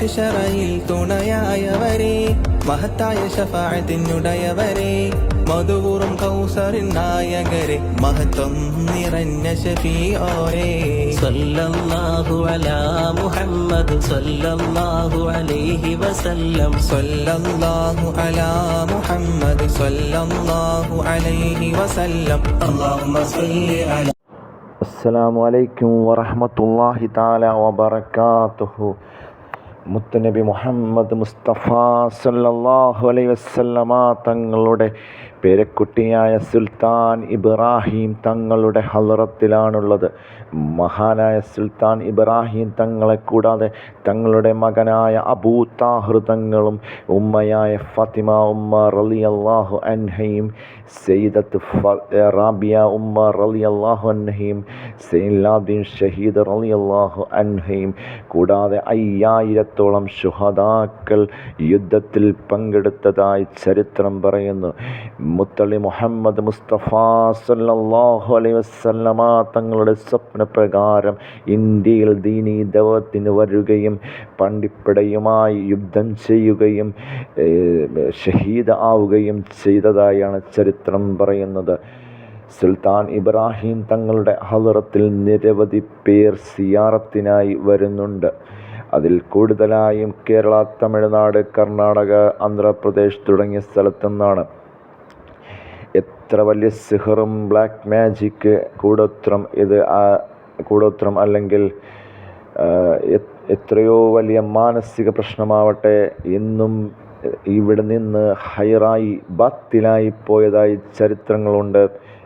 മഹിഷറയിൽ തുണയായവരെ മഹത്തായ ഷഫാഴത്തിനുടയവരെ മധുപൂറും കൗസറിൻ നായകരെ മഹത്വം നിറഞ്ഞ ഷഫീഓരെ. സല്ലല്ലാഹു അലാ മുഹമ്മദ് സല്ലല്ലാഹു അലൈഹി വസല്ലം. സല്ലല്ലാഹു അലാ മുഹമ്മദ് സല്ലല്ലാഹു അലൈഹി വസല്ലം. അല്ലാഹുമ്മ സല്ലി അലാ അസ്സലാമു അലൈക്കും വറഹ്മത്തുള്ളാഹി തആല വബറകാതുഹു. മുത്തനബി മുഹമ്മദ് മുസ്തഫ സല്ലാഹു അലൈഹി വസല്ലമ തങ്ങളുടെ പേരക്കുട്ടിയായ സുൽത്താൻ ഇബ്രാഹിം തങ്ങളുടെ ഹലറത്തിലാണുള്ളത്. മഹാനായ സുൽത്താൻ ഇബ്രാഹിം തങ്ങളെ കൂടാതെ തങ്ങളുടെ മകനായ അബൂ താഹിർ തങ്ങളും ഉമ്മയായ ഫാത്തിമ ഉമ്മ റലി അള്ളാഹു അൻഹയും സെയ്ദത്ത് റാബിയ ഉമ്മ റലി അള്ളാഹു അൻഹയും സെയ്ലാദ്ദീൻ ഷഹീദ് റലി അള്ളാഹു അൻഹയും കൂടാതെ അയ്യായിരത്തോളം ശുഹദാക്കൾ യുദ്ധത്തിൽ പങ്കെടുത്തതായി ചരിത്രം പറയുന്നു. മുത്തളി മുഹമ്മദ് മുസ്തഫ സല്ലല്ലാഹു അലൈഹി വസല്ലമ തങ്ങളുടെ സ്വപ്നപ്രകാരം ഇന്ത്യയിൽ ദീനീ ദൗത്യത്തിന് വരികയും പണ്ടിപ്പടയുമായി യുദ്ധം ചെയ്യുകയും ഷഹീദ് ആവുകയും ചെയ്തതായാണ് ചരിത്രം പറയുന്നത്. സുൽത്താൻ ഇബ്രാഹിം തങ്ങളുടെ ഹലറത്തിൽ നിരവധി പേർ സിയാറത്തിനായി വരുന്നുണ്ട്. അതിൽ കൂടുതലായും കേരള തമിഴ്നാട് കർണാടക ആന്ധ്രാപ്രദേശ് തുടങ്ങിയ സ്ഥലത്തു നിന്നാണ് എത്ര വലിയ സിഹറും ബ്ലാക്ക് മാജിക് കൂടോത്രം ഇത് ആ കൂടോത്രം അല്ലെങ്കിൽ എത്രയോ വലിയ മാനസിക പ്രശ്നമാവട്ടെ എന്നും ഇവിടെ നിന്ന് ഹൈറായി ബാത്തിലായി പോയതായി ചരിത്രങ്ങളുണ്ട്.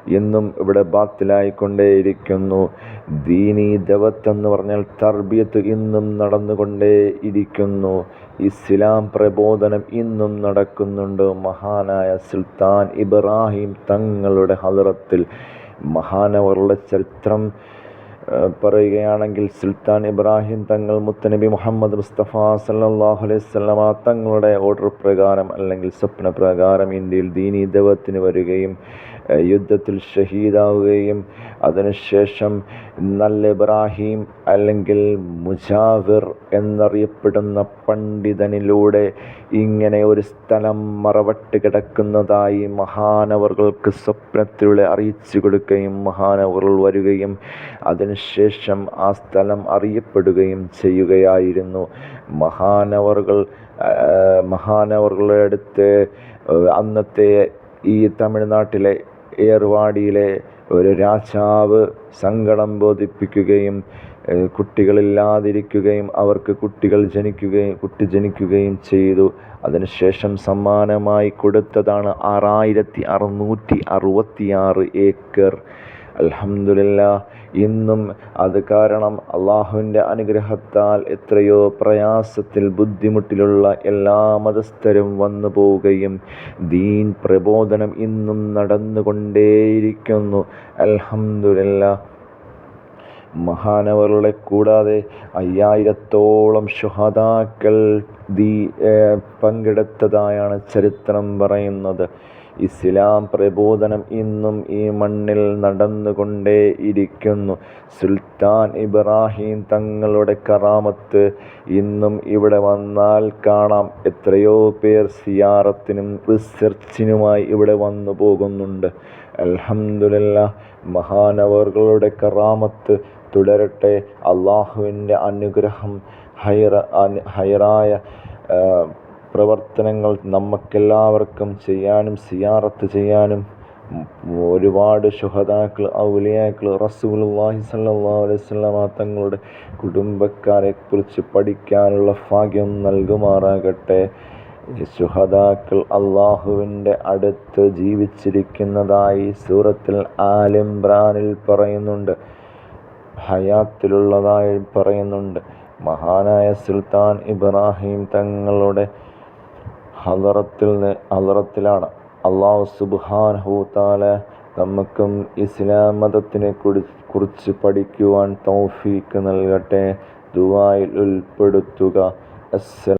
എന്നും ഇവിടെ ബാത്തിലായിക്കൊണ്ടേയിരിക്കുന്നു. ദീനി ദവത്ത് എന്ന് പറഞ്ഞാൽ തർബിയത്ത് ഇന്നും നടന്നുകൊണ്ടേ ഇരിക്കുന്നു ഇസ്ലാം പ്രബോധനം ഇന്നും നടക്കുന്നുണ്ട്. മഹാനായ സുൽത്താൻ ഇബ്രാഹിം തങ്ങളുടെ ഹലറത്തിൽ മഹാനവരുടെ ചരിത്രം പറയുകയാണെങ്കിൽ സുൽത്താൻ ഇബ്രാഹിം തങ്ങൾ മുത്തനബി മുഹമ്മദ് മുസ്തഫ സല്ലാഹു അലൈഹി സ്വലമ തങ്ങളുടെ ഓർഡർ പ്രകാരം അല്ലെങ്കിൽ സ്വപ്ന പ്രകാരം ഇന്ത്യയിൽ ദീനീ ദവത്തിന് വരികയും യുദ്ധത്തിൽ ഷഹീദാവുകയും അതിനുശേഷം നല്ല ഇബ്രാഹിം അല്ലെങ്കിൽ മുജാവിർ എന്നറിയപ്പെടുന്ന പണ്ഡിതനിലൂടെ ഇങ്ങനെ ഒരു സ്ഥലം മറവട്ട് കിടക്കുന്നതായി മഹാനവറുകൾക്ക് സ്വപ്നത്തിലൂടെ അറിയിച്ചു കൊടുക്കുകയും മഹാനവറുകൾ വരികയും അതിനുശേഷം ആ സ്ഥലം അറിയപ്പെടുകയും ചെയ്യുകയായിരുന്നു. മഹാനവറുകൾ മഹാനവറുകളുടെ അടുത്ത് അന്നത്തെ ഈ തമിഴ്നാട്ടിലെ ഏർവാടിയിലെ ഒരു രാജാവ് സങ്കടം ബോധിപ്പിക്കുകയും കുട്ടികളില്ലാതിരിക്കുകയും അവർക്ക് കുട്ടികൾ ജനിക്കുകയും കുട്ടി ജനിക്കുകയും ചെയ്തു. അതിനുശേഷം സമ്മാനമായി കൊടുത്തതാണ് ആറായിരത്തി അറുന്നൂറ്റി അറുപത്തിയാറ് ഏക്കർ അൽഹംദുലില്ല ഇന്നും അത് കാരണം അള്ളാഹുവിന്റെ അനുഗ്രഹത്താൽ എത്രയോ പ്രയാസത്തിൽ ബുദ്ധിമുട്ടിലുള്ള എല്ലാ മതസ്ഥരും വന്നു പോവുകയും ദീൻ പ്രബോധനം ഇന്നും നടന്നുകൊണ്ടേയിരിക്കുന്നു. അൽഹംദുലില്ല മഹാനവറുകളെ കൂടാതെ അയ്യായിരത്തോളം ഷുഹദാക്കൾ ദീ പങ്കെടുത്തതായാണ് ചരിത്രം പറയുന്നത്. ഇസ്ലാം പ്രബോധനം ഇന്നും ഈ മണ്ണിൽ നടന്നുകൊണ്ടേ ഇരിക്കുന്നു. സുൽത്താൻ ഇബ്രാഹിം തങ്ങളുടെ കറാമത്ത് ഇന്നും ഇവിടെ വന്നാൽ കാണാം. എത്രയോ പേർ സിയാറത്തിനും റിസർച്ചിനുമായി ഇവിടെ വന്നു പോകുന്നുണ്ട്. അൽഹംദുലില്ല മഹാനവറുകളുടെ കറാമത്ത് തുടരട്ടെ. അള്ളാഹുവിന്റെ അനുഗ്രഹം ഹൈറ ഹൈറായ പ്രവർത്തനങ്ങൾ നമുക്കെല്ലാവർക്കും ചെയ്യാനും സിയാറത്ത് ചെയ്യാനും ഒരുപാട് ശുഹദാക്കൾ ഔലിയാക്കൾ റസൂലുള്ളാഹി വാഹി അലൈഹി വസല്ലമ തങ്ങളുടെ കുടുംബക്കാരെ കുറിച്ച് പഠിക്കാനുള്ള ഭാഗ്യം നൽകുമാറാകട്ടെ. ശുഹദാക്കൾ അള്ളാഹുവിന്റെ അടുത്ത് ജീവിച്ചിരിക്കുന്നതായി സൂറത്തിൽ ആലിംബ്രാനിൽ പറയുന്നുണ്ട്. ഹയാത്തിലുള്ളതായി പറയുന്നുണ്ട്. മഹാനായ സുൽത്താൻ ഇബ്രാഹിം തങ്ങളുടെ ഹലറത്തിൽ ഹലറത്തിലാണ് അള്ളാഹു സുബ്ഹാനഹു ഹൂത്താല നമുക്കും ഇസ്ലാം മതത്തിനെ കുറിച്ച് പഠിക്കുവാൻ തൗഫീക്ക് നൽകട്ടെ. ദുബായിൽ ഉൾപ്പെടുത്തുക. അസ്സലാം